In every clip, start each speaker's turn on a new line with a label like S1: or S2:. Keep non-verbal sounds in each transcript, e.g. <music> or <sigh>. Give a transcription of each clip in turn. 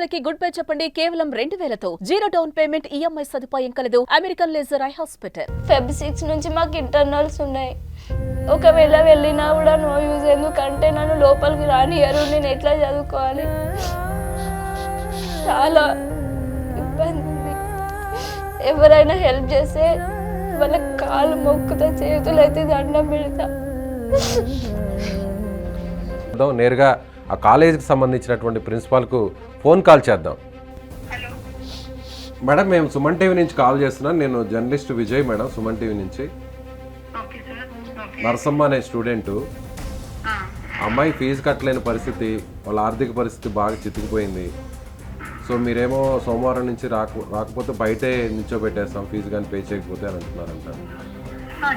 S1: అద్భుతాలకి good bye చెప్పండి. కేవలం రెండు వేలతో జీరో డౌన్ పేమెంట్ ఈఎంఐ సదుపాయం కలదు. American laser eye hospital.
S2: Feb six నుంచి మాకు ఇంటర్నల్స్ ఉన్నాయి. ఒకవేళ వెళ్ళినా కూడా నో యూజ్ ఎందుకంటే నన్ను లోపలికి రానియరు. నేను ఎట్లా చదువుకోవాలి? చాలా ఇబ్బంది. ఉంది ఎవరైనా హెల్ప్ చేస్తే వాళ్ళ కాళ్ళు మొక్కుతా చేతులు అయితే దండం పెడతా.
S3: నేరుగా ఆ కాలేజీకి సంబంధించినటువంటి ప్రిన్సిపాల్కు ఫోన్ కాల్ చేద్దాం. మేడం మేము సుమన్ టీవీ నుంచి కాల్ చేస్తున్నాను నేను journalist Vijay madam Suman TV నుంచి. నరసమ్మ అనే స్టూడెంటు. అమ్మాయి ఫీజు కట్టలేని పరిస్థితి వాళ్ళ ఆర్థిక పరిస్థితి బాగా చితికిపోయింది. సో మీరేమో సోమవారం నుంచి రాకు రాకపోతే బయటే నిల్చోబెట్టేస్తాం ఫీజు కానీ పే చేయకపోతే అని అంటున్నారంట.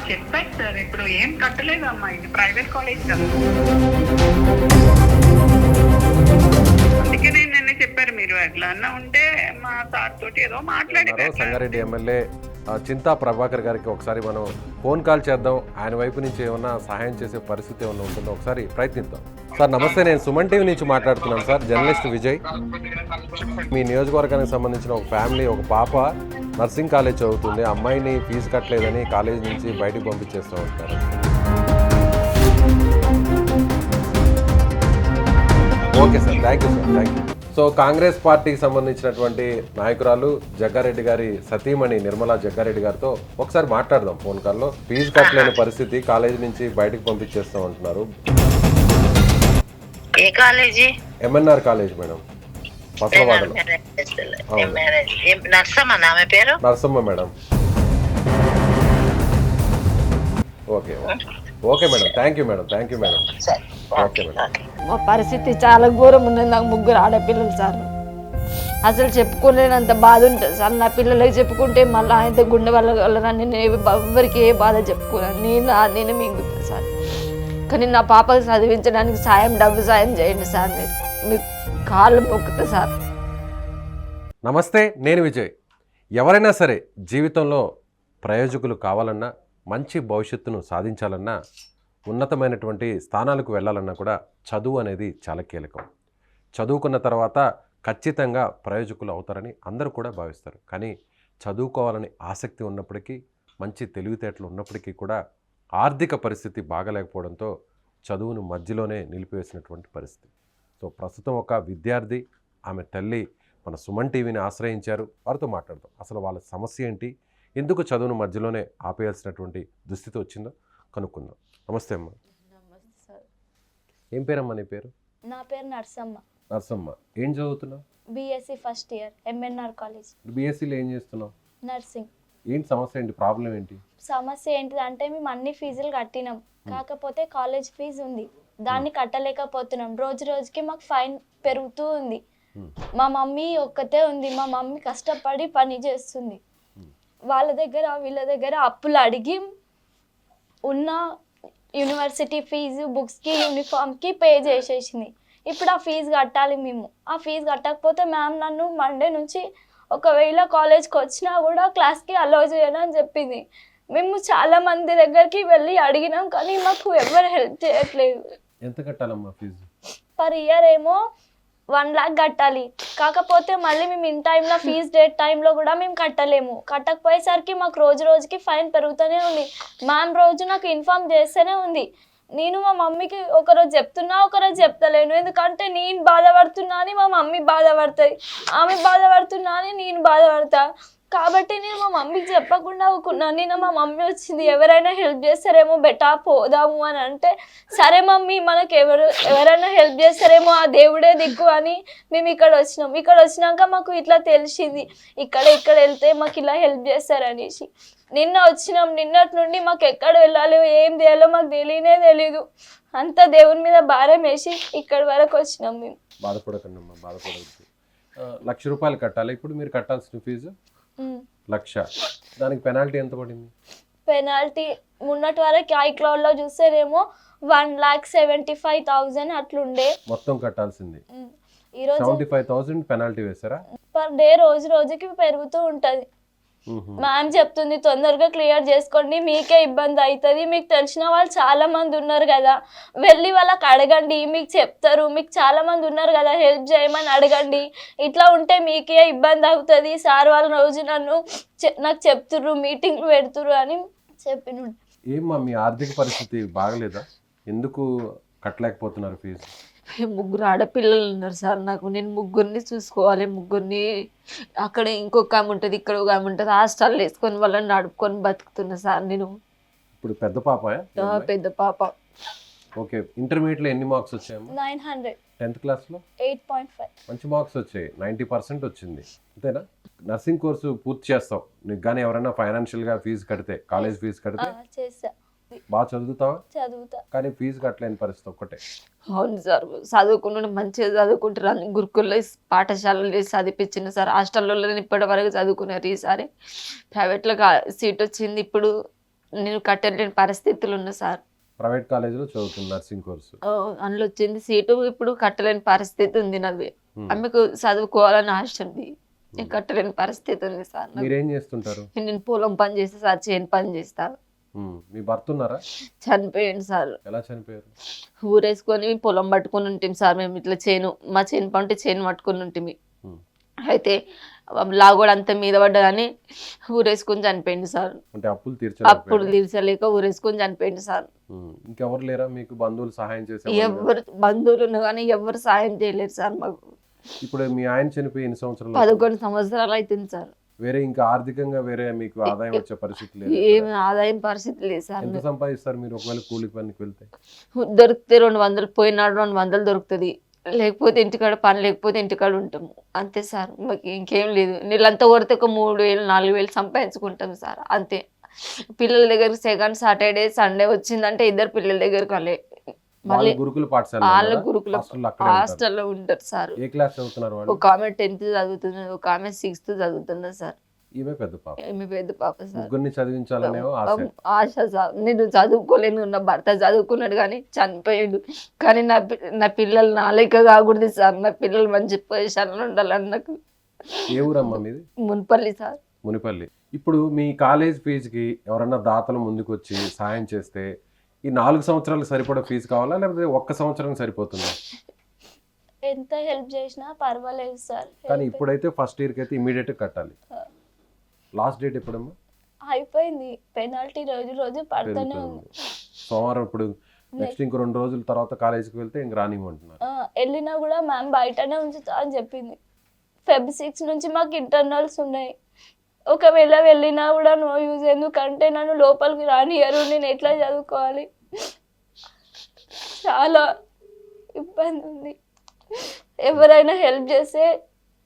S4: చెప్పాను సార్. ఇప్పుడు ఏం కట్టలేదు అమ్మా ఇది ప్రైవేట్ కాలేజ్ కదా. చెప్పారు మీరు. ఎట్లా అన్నా ఉంటే మా సార్ తోటి ఏదో మాట్లాడి
S3: ఉన్నారు. సంగారెడ్డి ఎమ్మెల్యే చింతా ప్రభాకర్ గారికి ఒకసారి మనం ఫోన్ కాల్ చేద్దాం. ఆయన వైపు నుంచి ఏమన్నా సహాయం చేసే పరిస్థితి ఏమన్నా ఉంటుందో ఒకసారి ప్రయత్నిద్దాం. సార్ నమస్తే నేను సుమన్ టీవీ నుంచి మాట్లాడుతున్నాను సార్ జర్నలిస్ట్ విజయ్. మీ నియోజకవర్గానికి సంబంధించిన ఒక ఫ్యామిలీ ఒక పాప నర్సింగ్ కాలేజ్ చదువుతుంది. అమ్మాయిని ఫీజు కట్టలేదని కాలేజ్ నుంచి బయటికి పంపించేస్తూ ఉంటారు. Okay sir thank you sir thank you so Congress పార్టీకి సంబంధించినటువంటి నాయకురాలు జగ్గారెడ్డి గారి సతీమణి నిర్మలా జగ్గారెడ్డి గారితో ఒకసారి మాట్లాడదాం ఫోన్ కాల్లో. ఫీజు కట్టలేని పరిస్థితి కాలేజీ నుంచి బయటకు పంపించేస్తాం అంటున్నారు. MNR college? Madam. పసలవాడలో
S5: Narasamma
S3: madam. Okay okay. Madam. Thank you madam. Thank you madam. Okay. Madam
S2: మా పరిస్థితి చాలా ఘోరం ఉన్నది. నాకు ముగ్గురు ఆడపిల్లలు సార్. అసలు చెప్పుకోలేనంత బాధ ఉంటుంది సార్. నా పిల్లలకి చెప్పుకుంటే మళ్ళీ ఆయన గుండె వల్ల వల్ల నేను ఎవరికి ఏ బాధ చెప్పుకున్నాను నేను నేను మింగుతాను సార్. కానీ నా పాపకు చదివించడానికి సాయం డబ్బు సాయం చేయండి సార్ మీరు. మీకు కాళ్ళు మొక్కుతా సార్.
S3: నమస్తే నేను విజయ్. ఎవరైనా సరే జీవితంలో ప్రయోజకులు కావాలన్నా మంచి భవిష్యత్తును సాధించాలన్నా ఉన్నతమైనటువంటి స్థానాలకు వెళ్ళాలన్నా కూడా చదువు అనేది చాలా కీలకం. చదువుకున్న తర్వాత ఖచ్చితంగా ప్రయోజకులు అవుతారని అందరూ కూడా భావిస్తారు. కానీ చదువుకోవాలని ఆసక్తి ఉన్నప్పటికీ మంచి తెలివితేటలు ఉన్నప్పటికీ కూడా ఆర్థిక పరిస్థితి బాగలేకపోవడంతో చదువును మధ్యలోనే నిలిపివేసినటువంటి పరిస్థితి. సో ప్రస్తుతం ఒక విద్యార్థి ఆమె తల్లి మన సుమన్ టీవీని ఆశ్రయించారు. వారితో మాట్లాడదాం. అసలు వాళ్ళ సమస్య ఏంటి? ఎందుకు చదువును మధ్యలోనే ఆపేయాల్సినటువంటి దుస్థితి వచ్చిందో కనుక్కుందాం. నమస్తే అమ్మ. ఏం పేరమ్మా నీ పేరు?
S2: నా పేరు నర్సమ్మ.
S3: నర్సమ్మ. ఏం చదువుతున్నావు?
S2: BSc first year MNR college
S3: బీఎస్సీలో ఏం చేస్తున్నావు?
S2: నర్సింగ్
S3: ఏంటి సమస్య ఏంటి? ప్రాబ్లం ఏంటి?
S2: సమస్య ఏంటిదంటే మేము అన్ని ఫీజులు కట్టినాం. కాకపోతే కాలేజ్ ఫీజు ఉంది. దాన్ని కట్టలేకపోతున్నాం. రోజు రోజుకి మాకు ఫైన్ పెరుగుతూ ఉంది.
S3: Hmm.
S2: మా మమ్మీ ఒక్కతే ఉంది. మా మమ్మీ కష్టపడి పని చేస్తుంది. వాళ్ళ దగ్గర వీళ్ళ దగ్గర అప్పులు అడిగి ఉన్న యూనివర్సిటీ ఫీజు బుక్స్కి యూనిఫామ్కి పే చేసేసింది. ఇప్పుడు ఆ ఫీజు కట్టాలి మేము. ఆ ఫీజు కట్టకపోతే మ్యామ్ నన్ను మండే నుంచి ఒకవేళ కాలేజ్కి వచ్చినా కూడా క్లాస్కి అలౌ చేయను అని చెప్పింది. మేము చాలా మంది దగ్గరికి వెళ్ళి అడిగినాం కానీ మాకు ఎవరు హెల్ప్ చేయట్లేదు.
S3: ఎంత కట్టాలమ్మా ఫీజు?
S2: పర్ ఇయర్ ఏమో వన్ లాక్ కట్టాలి. కాకపోతే మళ్ళీ మేము ఇన్ టైంలో ఫీజ్ డేట్ టైంలో కూడా మేము కట్టలేము. కట్టకపోయేసరికి మాకు రోజు రోజుకి ఫైన్ పెరుగుతూనే ఉంది. మ్యామ్ రోజు నాకు ఇన్ఫామ్ చేస్తూనే ఉంది. నేను మా మమ్మీకి ఒకరోజు చెప్తున్నా ఒకరోజు చెప్తలేను. ఎందుకంటే నేను బాధపడుతున్నా అని మా మమ్మీ బాధపడుతుంది. ఆమె బాధపడుతున్నా అని నేను బాధపడతా. కాబట్టి నేను మా మమ్మీకి చెప్పకుండా ఊకున్నాను నేను మా మమ్మీ వచ్చింది ఎవరైనా హెల్ప్ చేస్తారేమో బెటా పోదాము అని అంటే సరే మమ్మీ మనకు ఎవరు ఎవరైనా హెల్ప్ చేస్తారేమో ఆ దేవుడే దిక్కు అని మేము ఇక్కడ వచ్చినాం. ఇక్కడ వచ్చినాక మాకు ఇట్లా తెలిసింది ఇక్కడ ఇక్కడ వెళ్తే మాకు ఇలా హెల్ప్ చేస్తారనేసి. నిన్న వచ్చినాం. నిన్నటి నుండి మాకు ఎక్కడ వెళ్ళాలో ఏం చేయాలో మాకు తెలియనే తెలీదు. అంతా దేవుని మీద భారం వేసి ఇక్కడి వరకు వచ్చినాం మేము.
S3: బాధపడకండి బాధపడదు లక్ష రూపాయలు కట్టాలి? ఇప్పుడు మీరు కట్టాల్సిన ఫీజు? లక్ష. దానికి పెనాల్టీ ఎంత పడింది?
S2: పెనాల్టీ మొన్నటి వరకు ఐక్లౌడ్లో చూస్తేనేమో one lakh seventy five thousand అట్లుండే.
S3: మొత్తం కట్టాల్సింది.
S2: ఉమ్. ఈరోజు
S3: సెవెంటీ ఫైవ్ థౌసండ్ పెనాల్టీ వేసారా
S2: పర్ డే రోజు రోజుకి పెరుగుతూ ఉంటుంది. మ్యామ్ చెప్తుంది తొందరగా క్లియర్ చేసుకోండి మీకే ఇబ్బంది అవుతుంది మీకు తెలిసిన వాళ్ళు చాలా మంది ఉన్నారు కదా. వెళ్ళి వాళ్ళకి అడగండి మీకు చెప్తారు. మీకు చాలా మంది ఉన్నారు కదా హెల్ప్ చేయమని అడగండి. ఇట్లా ఉంటే మీకే ఇబ్బంది అవుతుంది. సార్ వాళ్ళ రోజు నన్ను నాకు చెప్తుర్రు మీటింగ్లు పెడుతుర్రు అని చెప్పిన
S3: ఏమ్మా మీ ఆర్థిక పరిస్థితి బాగలేదా? ఎందుకు కట్టలేకపోతున్నారు ఫీజు?
S5: ముగ్గురు ఆడపిల్లలు ఉన్నారు సార్ నాకు. నేను ముగ్గురిని చూసుకోవాలి ముగ్గురిని అక్కడ ఇంకొక ఆమె ఉంటుంది ఇక్కడ ఒక ఆమె ఉంటుంది హాస్టల్ వేసుకొని వాళ్ళని నడుపుకొని బతుకుతున్నా సార్ నేను.
S3: ఇప్పుడు పెద్ద పాప
S5: ఆ, పెద్ద పాప.
S3: ఓకే ఇంటర్మీడియట్లో ఎన్ని మార్క్స్ వచ్చాయమ్మా?
S2: Nine hundred.
S3: టెన్త్ క్లాస్లో?
S2: Eight point five.
S3: మంచి మార్క్స్ వచ్చాయి నైంటీ పర్సెంట్ వచ్చింది. అంతేనా? నర్సింగ్ కోర్సు పూర్తి చేస్తావు నీకు కానీ ఎవరైనా ఫైనాన్షియల్గా ఫీజు కడితే కాలేజ్ ఫీజు కడితే?
S2: చేసా
S3: బాగా చదువుతావా?
S2: చదువుతా.
S3: కానీ ఫీజు కట్టలేని పరిస్థితి ఒక్కటే.
S5: అవును సార్ చదువుకున్న మంచిగా చదువుకుంటారు. గురుకుల్లో పాఠశాలలో చదివించిన సార్. హాస్టల్లో ఇప్పటి వరకు చదువుకున్నారు ఈసారి ప్రైవేట్లో సీట్ వచ్చింది. ఇప్పుడు నేను కట్టలేని పరిస్థితులు ఉన్నా సార్.
S3: ప్రైవేట్ కాలేజీలో చదువుతుంది నర్సింగ్ కోర్సు
S5: అందులో వచ్చింది సీటు. ఇప్పుడు కట్టలేని పరిస్థితి ఉంది నాది.
S3: Hmm.
S5: ఆమెకు చదువుకోవాలని ఆశ ఉంది. నేను కట్టలేని పరిస్థితి ఉంది సార్.
S3: మీరేం చేస్తుంటారు?
S5: నేను పొలం పని చేస్తా సార్. చేను పని చేస్తా.
S3: ఉమ్, మీ భర్త ఉన్నారా
S5: చనిపోయాను సార్.
S3: ఎలా చనిపోయారు?
S5: ఊరేసుకొని పొలం పట్టుకొని ఉంటాం సార్ మేము ఇట్లా చేను మా చేను పంటే చేను పట్టుకొని
S3: ఉమ్.
S5: అయితే లాగోడు అంత మీద పడ్డదని ఊరేసుకొని చనిపోయింది సార్.
S3: అంటే అప్పులు
S5: అప్పుడు
S3: తీర్చలేకపోయారు
S5: తీర్చలేక ఊరేసుకొని చనిపోయింది సార్.
S3: ఇంకెవరు లేరా? మీకు బంధువులు సహాయం చేసే
S5: ఎవరు బంధువులు ఉన్నా కానీ ఎవరు సాయం చేయలేరు సార్ మాకు.
S3: ఇప్పుడు మీ ఆయన చనిపోయి ఎన్ని సంవత్సరాలు
S5: పదకొండు సంవత్సరాలు అవుతుంది సార్.
S3: వేరే ఇంకా ఆర్థికంగా వేరే మీకు ఆదాయం వచ్చే పరిస్థితి లేదు
S5: ఏమి ఆదాయం పరిస్థితి లేదు సార్.
S3: ఎంత సంపాదిస్తారు మీరు ఒకవేళ కూలి పనికి వెళ్తే?
S5: దొరికితే రెండు వందలు పోయినాడు రెండు వందలు దొరుకుతుంది. లేకపోతే ఇంటికాడ పని లేకపోతే ఇంటికాడ ఉంటాము. అంతే సార్. మాకు ఇంకేం లేదు. నీళ్ళంతా కొడితే ఒక మూడు వేలు నాలుగు వేలు సంపాదించుకుంటాం సార్. అంతే. పిల్లల దగ్గరికి సెకండ్ సాటర్డే సండే వచ్చిందంటే ఇద్దరు పిల్లల దగ్గరికి వాళ్ళే
S3: వాళ్ళ
S5: మళ్ళీ
S3: గురుకుల పాఠశాల
S5: వాళ్ళ గురుకుల
S3: హాస్టల్లో ఉంటారు.
S5: సార్.
S3: ఏ క్లాస్ చదువుతున్నారు వాళ్ళు?
S5: ఒక ఆమె టెన్త్ చదువుతున్నది ఒక ఆమె సిక్స్త్ చదువుతున్నది సార్.
S3: ఈమె పెద్ద పాప.
S5: మీ పెద్ద పాప సార్.
S3: ముగ్గురిని చదివించాలనేమో ఆశ.
S5: సార్. నేను చదువుకోలేను నా భర్త చదువుకున్నాడు కానీ చనిపోయాడు. కానీ నా నా పిల్లలు నా లెక్క కాకూడదు సార్. నా పిల్లలు మంచి పొజిషన్లో ఉండాలని నాకు
S3: ఏ ఊరమ్మా మీది?
S5: మున్పల్లి సార్.
S3: మునిపల్లి. ఇప్పుడు మీ కాలేజ్ ఫీజుకి ఎవరన్నా దాతలు ముందుకు వచ్చి సాయం చేస్తే ఈ నాలుగు సంవత్సరాలకు సరిపడా ఫీజు కావాలా? లేకపోతే ఒక్క సంవత్సరం సరిపోతుందా?
S2: ఎంత హెల్ప్ చేసినా పర్వాలేదు సార్.
S3: కానీ ఇప్పుడైతే ఫస్ట్ ఇయర్కి అయితే ఇమీడియట్ కట్టాలి. లాస్ట్ డేట్ ఎప్పుడమ్మా?
S2: అయిపోయింది. పెనాల్టీ రోజు రోజు పడుతూనే ఉంది.
S3: సోమవారం ఇప్పుడు నెక్స్ట్ ఇంకో రెండు రోజుల తర్వాత కాలేజీకి వెళ్తే ఇంక రానివ్వమంటున్నారు.
S2: వెళ్ళినా కూడా మ్యామ్ బయటనే ఉంచుతా అని చెప్పింది. ఫెబ్ సిక్స్ నుంచి మాకు ఇంటర్నల్స్ ఉన్నాయి. ఒకవేళ వెళ్ళినా కూడా నో యూజ్. ఎందుకంటే నన్ను లోపలికి రానియరు నేను ఎట్లా చదువుకోవాలి? చాలా ఇబ్బంది ఉంది. ఎవరైనా హెల్ప్ చేస్తే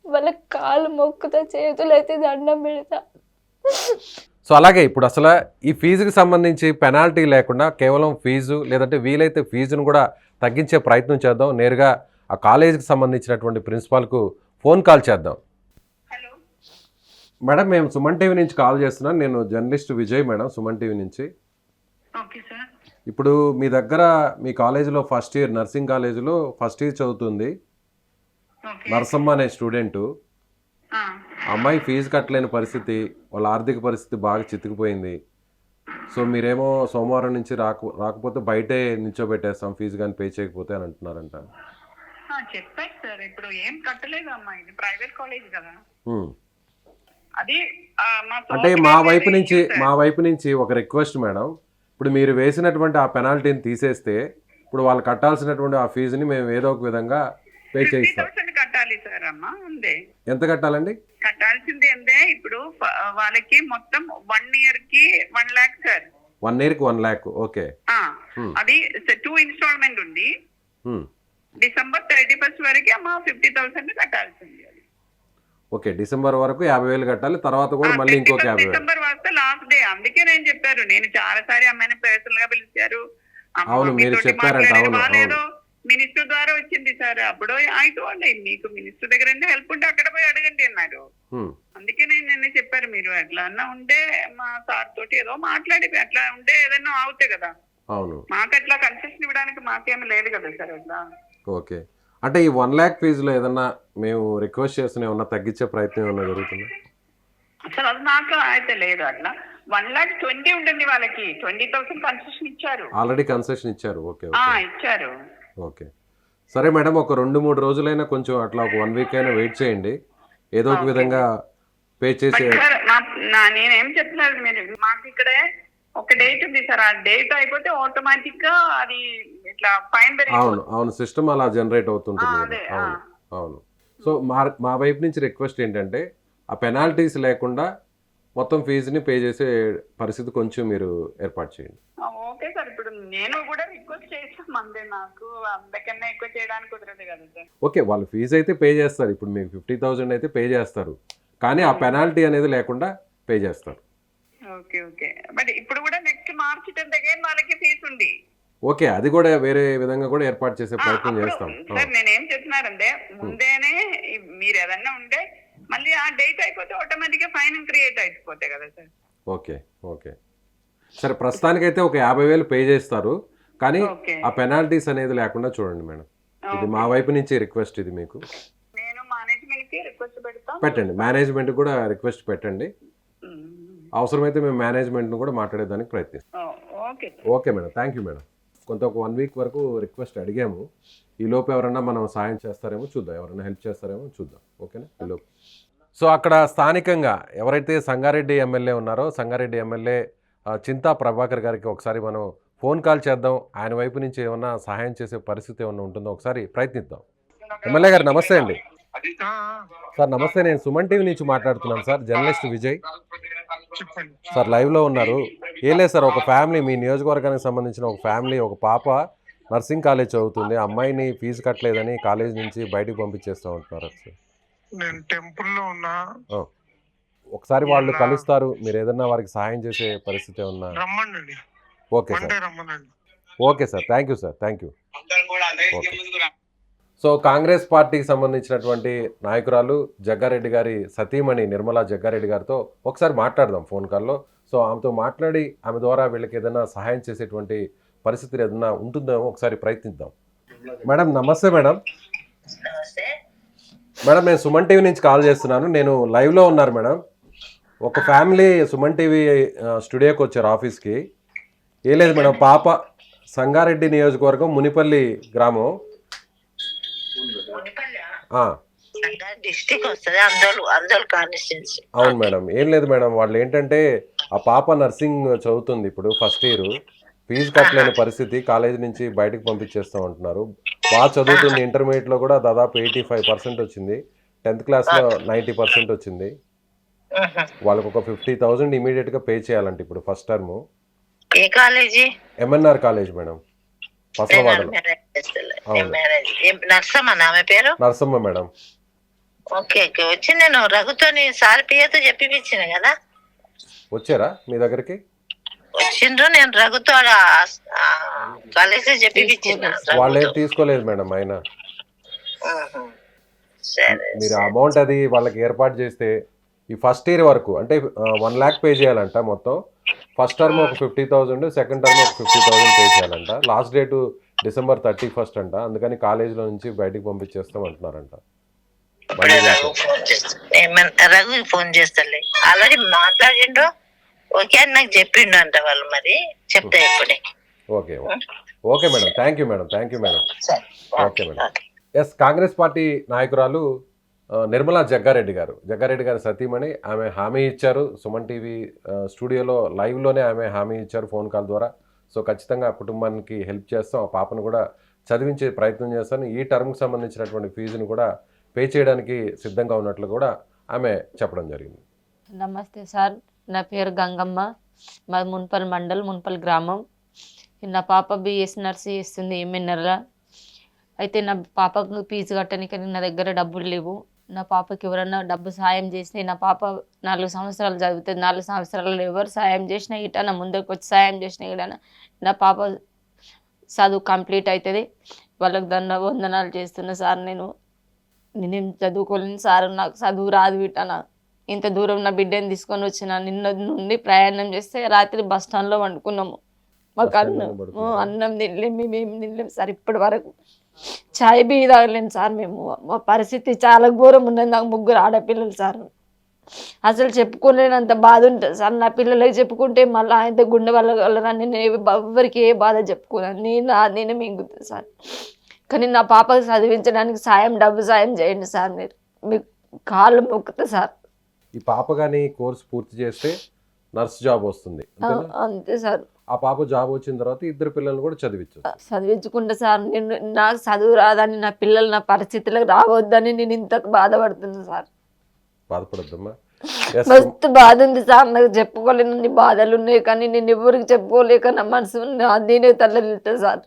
S2: వాళ్ళ కాళ్ళు మొక్కుతా చేతులు అయితే దండం పెడతా.
S3: సో అలాగే ఇప్పుడు అసలు ఈ ఫీజుకి సంబంధించి పెనాల్టీ లేకుండా కేవలం ఫీజు లేదంటే వీలైతే ఫీజును కూడా తగ్గించే ప్రయత్నం చేద్దాం. నేరుగా ఆ కాలేజీకి సంబంధించినటువంటి ప్రిన్సిపాల్కు ఫోన్ కాల్ చేద్దాం.
S4: హలో.
S3: మేడం మేము సుమన్ టీవీ నుంచి కాల్ చేస్తున్నాను నేను journalist Vijay madam Suman TV నుంచి.
S4: Okay sir.
S3: ఇప్పుడు మీ దగ్గర మీ కాలేజీలో ఫస్ట్ ఇయర్ నర్సింగ్ కాలేజీలో ఫస్ట్ ఇయర్ చదువుతుంది. నరసమ్మ అనే స్టూడెంటు. అమ్మాయి ఫీజు కట్టలేని పరిస్థితి వాళ్ళ ఆర్థిక పరిస్థితి బాగా చితికిపోయింది. సో మీరేమో సోమవారం నుంచి రాక రాకపోతే బయటే నిల్చోబెట్టేస్తాం ఫీజు కానీ పే చేయకపోతే అని అంటున్నారంట.
S4: ఆ, చెప్పాను సార్. ఇప్పుడు ఏం కట్టలేదు అమ్మా ఇది ప్రైవేట్ కాలేజ్ కదా. అది
S3: అంటే మా వైపు నుంచి మా వైపు నుంచి ఒక రిక్వెస్ట్ మేడం. ఇప్పుడు మీరు వేసినటువంటి ఆ పెనాల్టీని తీసేస్తే ఇప్పుడు వాళ్ళు కట్టాల్సినటువంటి ఆ ఫీజుని మేము ఏదో ఒక విధంగా పే చేయిస్తాం
S4: థౌసండ్ కట్టాలి సార్ అమ్మా ఉంది
S3: ఎంత కట్టాలండి
S4: కట్టాల్సింది ఏంటే ఇప్పుడు వాళ్ళకి మొత్తం వన్ ఇయర్కి వన్ లాక్ సార్
S3: వన్ ఇయర్కి వన్ ల్యాక్ ఓకే.
S4: అది టూ ఇన్స్టాల్మెంట్ ఉంది. డిసెంబర్ థర్టీ ఫస్ట్ వరకు అమ్మా ఫిఫ్టీ థౌసండ్ కట్టాల్సింది.
S3: ఓకే డిసెంబర్ వరకు యాభై వేలు కట్టాలి తర్వాత కూడా మళ్ళీ ఇంకొక యాభై వేలు.
S4: డిసెంబర్ వస్తే లాస్ట్ డే అందుకే నేను చెప్పారు. నేను చాలా సారి అమ్మాయిని పర్సనల్గా పిలిచారు.
S3: అవును, మీరు చెప్పారంట. అవును,
S4: వాళ్ళేదో మినిస్టర్ ద్వారా వచ్చింది సార్. అప్పుడు అయిపోండి మీకు మినిస్టర్ దగ్గర హెల్ప్ ఉంటే అక్కడ పోయి అడగండి అన్నారు. అందుకే నేను నిన్న చెప్పారు. మీరు అట్లా అన్నా ఉంటే మా సార్ తోటి ఏదో మాట్లాడి అట్లా ఉంటే ఏదైనా అవుతాయి కదా.
S3: అవును.
S4: మాకు అట్లా కన్సెషన్ ఇవ్వడానికి మాకేమీ లేదు కదా సార్ అట్లా.
S3: ఓకే. అంటే ఈ వన్ ల్యాక్ ఫీజులో ఏదన్నా మేము రిక్వెస్ట్ చేస్తున్న ఏమన్నా తగ్గించే ప్రయత్నం ఏమన్నా జరుగుతుందా?
S4: అసలు అది నాకు అయితే లేదు అట్లా వన్ లాక్ ట్వంటీ ఉంటుంది వాళ్ళకి. ట్వంటీ థౌసండ్ కన్సెషన్ ఇచ్చారు.
S3: ఆల్రెడీ కన్సెషన్ ఇచ్చారు. ఓకే
S4: ఆ, ఇచ్చారు.
S3: ఓకే సరే మేడం ఒక రెండు మూడు రోజులైనా కొంచెం అట్లా ఒక వన్ వీక్ అయినా వెయిట్ చేయండి. ఏదో ఒక. విధంగా పే చేసి
S4: బట్ సార్ మా- నా- నేనేం చెప్తున్నారు మీరు? మాకు ఇక్కడే ఒక డేట్ ఉంది సార్. ఆ డేట్ అయిపోతే ఆటోమేటిక్గా అది ఇట్లా ఫైన్
S3: అవును అవును. సిస్టమ్ అలా జనరేట్ అవుతుంటుంది. అవును అవును. సో మా మా వైపు నుంచి రిక్వెస్ట్ ఏంటంటే ఆ పెనాల్టీస్ లేకుండా మొత్తం ఫీజుని పే చేసే పరిస్థితి కొంచెం మీరు ఏర్పాటు చేయండి.
S4: Okay sir. ఇప్పుడు నేను కూడా రిక్వెస్ట్ చేసాం అంతే నాకు. అంతకన్నా ఎక్కువ చేయడానికి కుదరదు కదా సార్.
S3: ఓకే వాళ్ళు ఫీజు అయితే పే చేస్తారు. ఇప్పుడు మీకు ఫిఫ్టీ థౌజండ్ అయితే పే చేస్తారు. కానీ ఆ పెనాల్టీ అనేది లేకుండా పే చేస్తారు.
S4: Okay okay. బట్ ఇప్పుడు కూడా నెక్స్ట్ మార్చ్ టెన్త్ అగైన్ వాళ్ళకి ఫీజు ఉంది.
S3: ఓకే అది కూడా వేరే విధంగా కూడా ఏర్పాటు చేసే ప్రయత్నం చేస్తాం.
S4: సార్ నేనేం చెప్తున్నారంటే ముందేనే మీరు ఏదన్నా ఉంటే మళ్ళీ ఆ డేట్ అయిపోతే ఆటోమేటిక్గా ఫైన్ క్రియేట్ అయిపోతాయి కదా సార్.
S3: Okay okay. సరే ప్రస్తుతానికైతే ఒక యాభై వేలు పే చేస్తారు. కానీ ఆ పెనాల్టీస్ అనేది లేకుండా చూడండి మేడం. ఇది మా వైపు నుంచి రిక్వెస్ట్ ఇది మీకు.
S4: నేను మేనేజ్మెంట్కి రిక్వెస్ట్
S3: పెట్టండి మేనేజ్మెంట్ కూడా రిక్వెస్ట్ పెట్టండి. అవసరమైతే మేము మేనేజ్మెంట్ను కూడా మాట్లాడేదానికి ప్రయత్నిస్తాం.
S4: Okay.
S3: Okay madam. Thank you madam. కొంత ఒక వన్ వీక్ వరకు రిక్వెస్ట్ అడిగాము. ఈ లోపు ఎవరైనా మనం సాయం చేస్తారేమో చూద్దాం. ఎవరైనా హెల్ప్ చేస్తారేమో చూద్దాం. ఓకేనా? ఈ లోపు. సో అక్కడ స్థానికంగా ఎవరైతే సంగారెడ్డి ఎమ్మెల్యే ఉన్నారో సంగారెడ్డి ఎమ్మెల్యే చింతా ప్రభాకర్ గారికి ఒకసారి మనం ఫోన్ కాల్ చేద్దాం. ఆయన వైపు నుంచి ఏమన్నా సహాయం చేసే పరిస్థితి ఏమన్నా ఉంటుందో ఒకసారి ప్రయత్నిద్దాం. ఎమ్మెల్యే గారు నమస్తే అండి. సార్ నమస్తే నేను సుమన్ టీవీ నుంచి మాట్లాడుతున్నాను సార్ జర్నలిస్ట్ విజయ్. సార్ లైవ్లో ఉన్నారు. ఏం లేదు సార్ ఒక ఫ్యామిలీ మీ నియోజకవర్గానికి సంబంధించిన ఒక ఫ్యామిలీ ఒక పాప నర్సింగ్ కాలేజ్ చదువుతుంది. అమ్మాయిని ఫీజు కట్టలేదని కాలేజ్ నుంచి బయటికి పంపించేస్తూ ఉంటున్నారు సార్.
S6: నేను టెంపుల్లో ఉన్నా.
S3: ఒకసారి వాళ్ళు కలుస్తారు. మీరు ఏదన్నా వారికి సహాయం చేసే పరిస్థితి ఉన్నా okay sir. Okay sir. Thank you sir. Thank you. So Congress పార్టీకి సంబంధించినటువంటి నాయకురాలు జగ్గారెడ్డి గారి సతీమణి నిర్మలా జగ్గారెడ్డి గారితో ఒకసారి మాట్లాడదాం ఫోన్ కాల్లో. సో ఆమెతో మాట్లాడి ఆమె ద్వారా వీళ్ళకి ఏదైనా సహాయం చేసేటువంటి పరిస్థితి ఏదైనా ఉంటుందేమో ఒకసారి ప్రయత్నిద్దాం. మేడం నమస్తే మేడం. మేడం నేను సుమన్ టీవీ నుంచి కాల్ చేస్తున్నాను. నేను లైవ్లో ఉన్నారు మేడం. ఒక ఫ్యామిలీ సుమన్ టీవీ స్టూడియోకి వచ్చారు ఆఫీస్కి. ఏం లేదు మేడం పాప సంగారెడ్డి నియోజకవర్గం మునిపల్లి గ్రామం.
S7: డిస్టిక్ వస్తుంది అందోలు అందోలు కాన్స్టిట్యున్సీ
S3: అవును మేడం. ఏం లేదు మేడం వాళ్ళు ఏంటంటే ఆ పాప నర్సింగ్ చదువుతుంది ఇప్పుడు ఫస్ట్ ఇయర్. ఫీజు కట్టలేని పరిస్థితి కాలేజ్ నుంచి బయటకు పంపించేస్తాం అంటున్నారు బాగా చదువుతుంది ఇంటర్మీడియట్లో కూడా దాదాపు ఎయిటీ ఫైవ్ పర్సెంట్ వచ్చింది. టెన్త్ క్లాస్లో నైంటీ పర్సెంట్ వచ్చింది. వాళ్ళకి ఒక ఫిఫ్టీ థౌసండ్ ఇమీడియట్గా పే చేయాలంటే ఇప్పుడు ఫస్ట్ టర్మ్.
S7: ఏ కాలేజీ?
S3: ఎంఎన్ఆర్ కాలేజ్ మేడం పసలవాడలో అవును.
S7: నర్సమ్మ పేరు?
S3: నరసమ్మ మేడం.
S7: Okay okay. వచ్చి నేను రఘుతోని సార్ పియతో చెప్పిపించిన కదా?
S3: వచ్చారా మీ దగ్గరికి?
S7: వచ్చిండ్రు నేను రఘుతో కాలేజ్ చెప్పిపించిన
S3: వాళ్ళు ఏం తీసుకోలేదు. మేడం ఆయన
S7: సరే
S3: మీరు అమౌంట్ అది వాళ్ళకి ఏర్పాటు చేస్తే ఈ ఫస్ట్ ఇయర్ వరకు అంటే వన్ ల్యాక్ పే చేయాలంట మొత్తం. ఫస్ట్ టర్మ్ ఒక ఫిఫ్టీ థౌసండ్ సెకండ్ టర్మ్ ఒక ఫిఫ్టీ థౌసండ్ పే చేయాలంట. Last date December thirty first అంట. అందుకని కాలేజీలో నుంచి బయటికి పంపించేస్తాం అంటున్నారంట
S7: రఘు ఫోన్ చేస్తాలే. ఆల్రెడీ మాట్లాడిండు ఓకే అని నాకు చెప్పిండు అంట వాళ్ళు మరి. చెప్తా ఇప్పుడే.
S3: Okay okay madam. Thank you madam. Thank you madam. Okay. Madam. Yes Congress party నాయకురాలు నిర్మలా జగ్గారెడ్డి గారు. జగ్గారెడ్డి గారి సతీమణి ఆమె హామీ ఇచ్చారు. సుమన్ టీవీ స్టూడియోలో లైవ్లోనే ఆమె హామీ ఇచ్చారు ఫోన్ కాల్ ద్వారా. సో ఖచ్చితంగా ఆ కుటుంబానికి హెల్ప్ చేస్తాం. ఆ పాపను కూడా చదివించే ప్రయత్నం చేస్తాను. ఈ టర్మ్కి సంబంధించినటువంటి ఫీజును కూడా పే చేయడానికి సిద్ధంగా ఉన్నట్లు కూడా ఆమె చెప్పడం జరిగింది.
S5: నమస్తే సార్. నా పేరు గంగమ్మ. మా మున్పల్ మండల్ మున్పల్ గ్రామం. నా పాప బిఎస్ నర్సీ ఇస్తుంది ఎంఎన్ఆర్లా. అయితే నా పాపకు ఫీజు కట్టడానికి నా దగ్గర డబ్బులు లేవు. నా పాపకి ఎవరన్నా డబ్బు సాయం చేస్తే నా పాప నాలుగు సంవత్సరాలు చదువుతుంది నాలుగు సంవత్సరాలు ఎవరు సాయం చేసినా ఇట నా ముందుకు వచ్చి సాయం చేసినా ఇట నా పాప చదువు కంప్లీట్ అవుతుంది వాళ్ళకి దండ వందనాలు చేస్తున్నా సార్ నేను. నేనేం చదువుకోలేను సార్ నాకు చదువు రాదు ఇటన ఇంత దూరం నా బిడ్డని తీసుకొని వచ్చిన నిన్న నుండి ప్రయాణం చేస్తే రాత్రి బస్ స్టాండ్లో వండుకున్నాము. మాకు అన్నం అన్నం తినలేము మేము తినలేము సార్ ఇప్పటి వరకు. చాయ్ బీ తాగలేము సార్ మేము. మా పరిస్థితి చాలా ఘోరం ఉన్నది నాకు ముగ్గురు ఆడపిల్లలు సార్. అసలు చెప్పుకోలేనంత బాధ ఉంటుంది సార్. నా పిల్లలకి చెప్పుకుంటే మళ్ళీ ఆయన గుండె వాళ్ళని నేను ఎవరికి ఏ బాధ చెప్పుకోను నేను నేనే మింగుతుంది సార్. కానీ నా పాపకు చదివించడానికి సాయం డబ్బు సాయం చేయండి సార్ మీరు. మీకు కాళ్ళు మొక్కుతా సార్.
S3: ఈ పాప కానీ కోర్స్ పూర్తి చేస్తే నర్స్ జాబ్ వస్తుంది.
S5: అంతే సార్.
S3: ఆ పాప జాబ్ వచ్చిన తర్వాత ఇద్దరు పిల్లల్ని కూడా చదివించు
S5: చదివించుకుంటా సార్ నేను నాకు చదువు రాదని నా పిల్లలు నా పరిస్థితులకు రావద్దని నేను ఇంత బాధపడుతున్నా సార్.
S3: బాధపడద్దమ్మా. <laughs>
S5: మస్తు బాధ ఉంది సార్ నాకు చెప్పుకోలేనన్ని బాధలు ఉన్నాయి కానీ నేను ఎవరికి చెప్పుకోలేక నా మనసు నేనే తల్లలిస్తా సార్.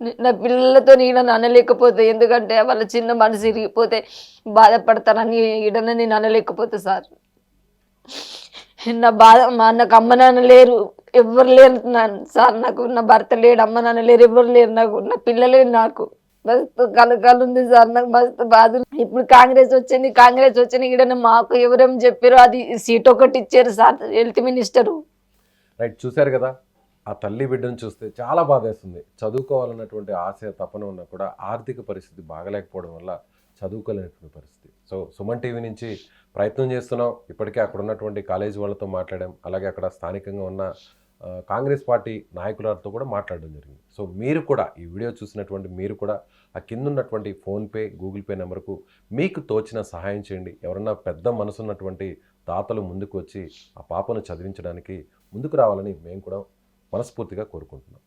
S5: నే- నా పిల్లలతో నేను అనలేకపోతే ఎందుకంటే వాళ్ళ చిన్న మనసు ఇరిగిపోతే బాధపడతారని ఈడన నేను అనలేకపోతే సార్. నా బాధ మా నాకు అమ్మ నాన్న లేరు ఎవరు లేరు నా- సార్ నాకు నా భర్త లేడు అమ్మ నాన్న లేరు ఎవరు లేరు నాకు నా పిల్లలే నాకు. మస్తు కలకాలు ఉంది సార్ నాకు మస్తు బాధ ఇప్పుడు కాంగ్రెస్ వచ్చింది కాంగ్రెస్ వచ్చింది ఇక్కడ మాకు ఎవరేం చెప్పారు అది సీట్ ఒకటి ఇచ్చారు సార్ హెల్త్ మినిస్టరు.
S3: రైట్ చూశారు కదా ఆ తల్లి బిడ్డను చూస్తే చాలా బాధేస్తుంది. చదువుకోవాలన్నటువంటి ఆశ తపన ఉన్నా కూడా ఆర్థిక పరిస్థితి బాగలేకపోవడం వల్ల చదువుకోలేనటువంటి పరిస్థితి. సో సుమన్ టీవీ నుంచి ప్రయత్నం చేస్తున్నాం. ఇప్పటికే అక్కడ ఉన్నటువంటి కాలేజీ వాళ్ళతో మాట్లాడాం. అలాగే అక్కడ స్థానికంగా ఉన్న కాంగ్రెస్ పార్టీ నాయకులతో కూడా మాట్లాడడం జరిగింది. సో మీరు కూడా ఈ వీడియో చూసినటువంటి మీరు కూడా ఆ కింద ఉన్నటువంటి ఫోన్పే గూగుల్ పే నెంబర్కు మీకు తోచిన సహాయం చేయండి. ఎవరన్నా పెద్ద మనసున్నటువంటి దాతలు ముందుకు వచ్చి ఆ పాపను చదివించడానికి ముందుకు రావాలని మేము కూడా మనస్ఫూర్తిగా కోరుకుంటున్నాం.